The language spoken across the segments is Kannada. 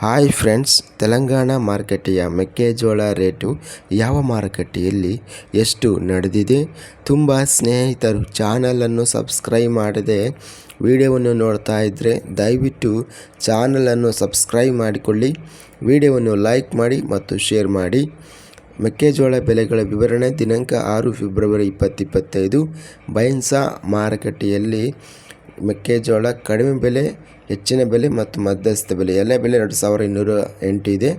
ಹಾಯ್ ಫ್ರೆಂಡ್ಸ್ ತೆಲಂಗಾಣ ಮಾರುಕಟ್ಟೆಯ ಮೆಕ್ಕೆಜೋಳ ರೇಟು ಯಾವ ಮಾರುಕಟ್ಟೆಯಲ್ಲಿ ಎಷ್ಟು ನಡೆದಿದೆ? ತುಂಬ ಸ್ನೇಹಿತರು ಚಾನಲನ್ನು ಸಬ್ಸ್ಕ್ರೈಬ್ ಮಾಡದೆ ವಿಡಿಯೋವನ್ನು ನೋಡ್ತಾ ಇದ್ದರೆ ದಯವಿಟ್ಟು ಚಾನಲನ್ನು ಸಬ್ಸ್ಕ್ರೈಬ್ ಮಾಡಿಕೊಳ್ಳಿ, ವಿಡಿಯೋವನ್ನು ಲೈಕ್ ಮಾಡಿ ಮತ್ತು ಶೇರ್ ಮಾಡಿ. ಮೆಕ್ಕೆಜೋಳ ಬೆಲೆಗಳ ವಿವರಣೆ ದಿನಾಂಕ ಆರು ಫೆಬ್ರವರಿ ಇಪ್ಪತ್ತಿಪ್ಪತ್ತೈದು ಬೈನ್ಸಾ ಮಾರುಕಟ್ಟೆಯಲ್ಲಿ ಮೆಕ್ಕೆಜೋಳ, ಕಡಿಮೆ ಬೆಲೆ, ಹೆಚ್ಚಿನ ಬೆಲೆ ಮತ್ತು ಮಧ್ಯಸ್ಥ ಬೆಲೆ. ಎಲ್ಲ ಬೆಲೆ ಎರಡು ಸಾವಿರ ಇನ್ನೂರ ಎಂಟು ಇದೆ.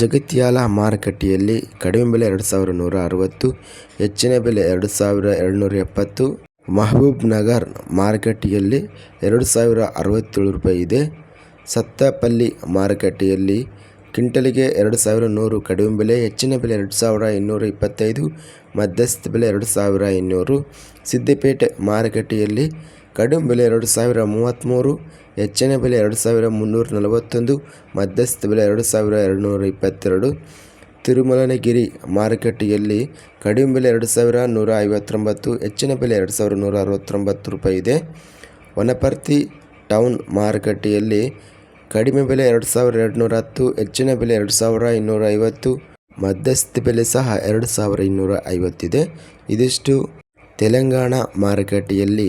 ಜಗತ್ಯಾಲ ಮಾರುಕಟ್ಟೆಯಲ್ಲಿ ಕಡಿಮೆ ಬೆಲೆ ಎರಡು ಸಾವಿರ ನೂರ ಅರವತ್ತು, ಹೆಚ್ಚಿನ ಬೆಲೆ ಎರಡು ಸಾವಿರ ಎರಡುನೂರ ಎಪ್ಪತ್ತು. ಮಹಬೂಬ್ ನಗರ್ ಮಾರುಕಟ್ಟೆಯಲ್ಲಿ ಎರಡು ಸಾವಿರ ಅರವತ್ತೇಳು ರೂಪಾಯಿ ಇದೆ. ಸತ್ತಪಲ್ಲಿ ಮಾರುಕಟ್ಟೆಯಲ್ಲಿ ಕ್ವಿಂಟಲಿಗೆ ಎರಡು ಸಾವಿರ ನೂರು ಕಡಿಮೆ ಬೆಲೆ, ಹೆಚ್ಚಿನ ಬೆಲೆ ಎರಡು ಸಾವಿರ ಇನ್ನೂರ ಇಪ್ಪತ್ತೈದು ಮಧ್ಯಸ್ಥ ಬೆಲೆ ಎರಡು ಸಾವಿರ ಇನ್ನೂರು. ಸಿದ್ದಿಪೇಟೆ ಮಾರುಕಟ್ಟೆಯಲ್ಲಿ ಕಡಿಮೆ ಬೆಲೆ ಎರಡು ಸಾವಿರ ಮೂವತ್ತ್ಮೂರು ಹೆಚ್ಚಿನ ಬೆಲೆ ಎರಡು ಸಾವಿರ ಮುನ್ನೂರ ನಲವತ್ತೊಂದು, ಮಧ್ಯಸ್ಥ ಬೆಲೆ ಎರಡು ಸಾವಿರ ಎರಡುನೂರ ಇಪ್ಪತ್ತೆರಡು. ತಿರುಮಲನಗಿರಿ ಮಾರುಕಟ್ಟೆಯಲ್ಲಿ ಕಡಿಮೆ ಬೆಲೆ ಎರಡು ಸಾವಿರ ನೂರ ಐವತ್ತೊಂಬತ್ತು, ಹೆಚ್ಚಿನ ಬೆಲೆ ಎರಡು ಸಾವಿರ ನೂರ ಅರವತ್ತೊಂಬತ್ತು ರೂಪಾಯಿ ಇದೆ. ವನಪರ್ತಿ ಟೌನ್ ಮಾರುಕಟ್ಟೆಯಲ್ಲಿ ಕಡಿಮೆ ಬೆಲೆ ಎರಡು ಸಾವಿರ ಎರಡುನೂರ ಹತ್ತು, ಹೆಚ್ಚಿನ ಬೆಲೆ ಎರಡು ಸಾವಿರ ಇನ್ನೂರ ಐವತ್ತು, ಮಧ್ಯಸ್ಥ ಬೆಲೆ ಸಹ ಎರಡು ಸಾವಿರ ಇನ್ನೂರ ಐವತ್ತಿದೆ ಇದಿಷ್ಟು ತೆಲಂಗಾಣ ಮಾರುಕಟ್ಟೆಯಲ್ಲಿ